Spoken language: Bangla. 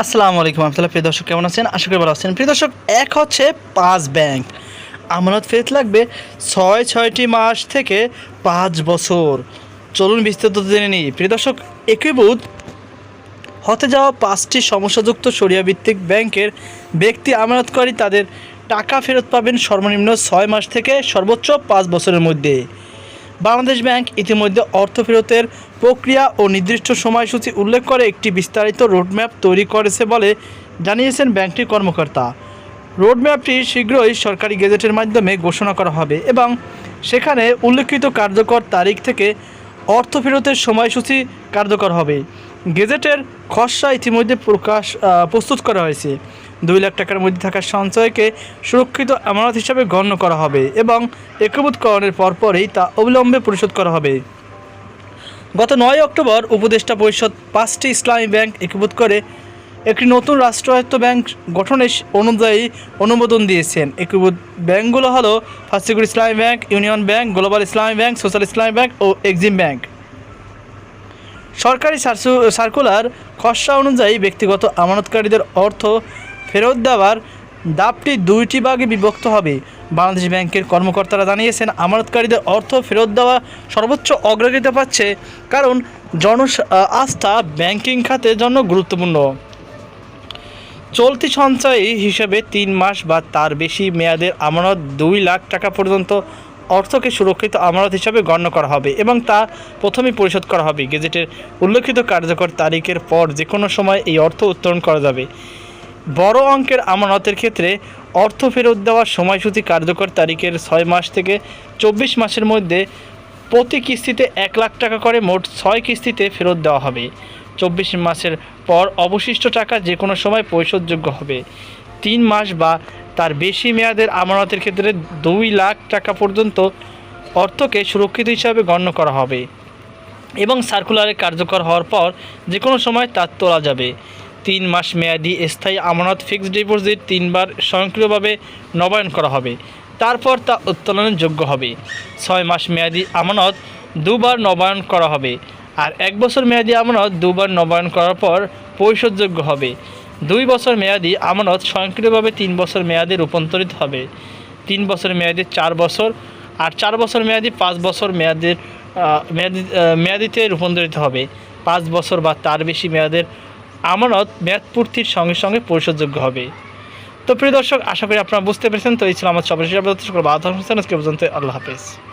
আসসালামু আলাইকুম আহমতুল্লাহ প্রিয় দর্শক, কেমন আছেন? আশা করি ভালো আছেন। প্রিয় দর্শক, এক হচ্ছে পাঁচ ব্যাংক। আমানত ফেরত লাগবে ছয়, ছয়টি মাস থেকে পাঁচ বছর। চলুন বিস্তারিত জেনে নিই। প্রিয় দর্শক একীভূত হতে যাওয়া পাঁচটি সমস্যাযুক্ত সরিয়া ভিত্তিক ব্যাংকের ব্যক্তি আমানতকারী তাদের টাকা ফেরত পাবেন সর্বনিম্ন ছয় মাস থেকে সর্বোচ্চ পাঁচ বছরের মধ্যে। বাংলাদেশ ব্যাংক ইতিমধ্যে অর্থ ফেরতের প্রক্রিয়া ও নির্দিষ্ট সময়সূচি উল্লেখ করে একটি বিস্তারিত রোডম্যাপ তৈরি করেছে বলে জানিয়েছেন ব্যাংকটির কর্মকর্তা। রোডম্যাপটি শীঘ্রই সরকারি গেজেটের মাধ্যমে ঘোষণা করা হবে এবং সেখানে উল্লেখিত কার্যকর তারিখ থেকে অর্থ ফেরতের সময়সূচি কার্যকর হবে। গেজেটের খসড়া ইতিমধ্যে প্রকাশ প্রস্তুত করা হয়েছে। দুই লাখ টাকার মধ্যে থাকা সঞ্চয়কে সুরক্ষিত আমানত হিসাবে গণ্য করা হবে এবং একীভূতকরণের পরপরই তা অবিলম্বে পরিশোধ করা হবে। গত নয় অক্টোবর উপদেষ্টা পরিষদ পাঁচটি ইসলামী ব্যাংক একীভূত করে একটি নতুন রাষ্ট্রায়ত্ত ব্যাংক গঠনের অনুযায়ী অনুমোদন দিয়েছেন। একীভূত ব্যাংকগুলো হলো ফার্স্টিগুর Islami bank, union bank, global Islami bank, social Islami bank ও এক্সিম ব্যাংক। সরকারি সার্কুলার খসড়া অনুযায়ী ব্যক্তিগত আমানতকারীদের অর্থ ফেরত দেওয়ার দাবটি দুইটি ভাগে বিভক্ত হবে। বাংলাদেশ ব্যাংকের কর্মকর্তারা জানিয়েছেন, আমানতকারীদের অর্থ ফেরত দেওয়া সর্বোচ্চ অগ্রাধিকার পাচ্ছে কারণ জন আস্থা ব্যাংকিং খাতের জন্য গুরুত্বপূর্ণ। চলতি সঞ্চয়ী হিসেবে তিন মাস বা তার বেশি মেয়াদের আমানত দুই লাখ টাকা পর্যন্ত অর্থকে সুরক্ষিত আমানত হিসাবে গণ্য করা হবে এবং তা প্রথমেই পরিশোধ করা হবে। গেজেটের উল্লেখিত কার্যকর তারিখের পর যে কোনো সময় এই অর্থ উত্তোলন করা যাবে। বড় অঙ্কের আমানতের ক্ষেত্রে অর্থ ফেরত দেওয়ার সময়সূচি কার্যকর তারিখের ছয় মাস থেকে চব্বিশ মাসের মধ্যে প্রতি কিস্তিতে এক লাখ টাকা করে মোট ছয় কিস্তিতে ফেরত দেওয়া হবে। চব্বিশ মাসের পর অবশিষ্ট টাকা যে কোনো সময় পরিশোধযোগ্য হবে। তিন মাস বা তার বেশি মেয়াদের আমানতের ক্ষেত্রে দুই লাখ টাকা পর্যন্ত অর্থকে সুরক্ষিত হিসাবে গণ্য করা হবে এবং সার্কুলারে কার্যকর হওয়ার পর যে কোনো সময় তা তোলা যাবে। তিন মাস মেয়াদি স্থায়ী আমানত ফিক্সড ডিপোজিট তিনবার স্বয়ংক্রিয়ভাবে নবায়ন করা হবে। তারপর তা উত্তোলনের যোগ্য হবে। ছয় মাস মেয়াদি আমানত দুবার নবায়ন করা হবে আর এক বছর মেয়াদি আমানত দুবার নবায়ন করার পর পরিশোধযোগ্য হবে। দুই বছর মেয়াদি আমানত স্বয়ংক্রিয়ভাবে তিন বছর মেয়াদে রূপান্তরিত হবে। তিন বছর মেয়াদি চার বছর আর চার বছর মেয়াদি পাঁচ বছর মেয়াদের মেয়াদি মেয়াদিতে রূপান্তরিত হবে। পাঁচ বছর বা তার বেশি মেয়াদের আমানত মেয়াদ পূর্তির সঙ্গে সঙ্গে পরিশোধযোগ্য হবে। তো প্রিয় দর্শক, আশা করি আপনারা বুঝতে পেরেছেন। তো এই ছিল আমার সবাই সকল আজকে পর্যন্ত আল্লাহ হাফেজ।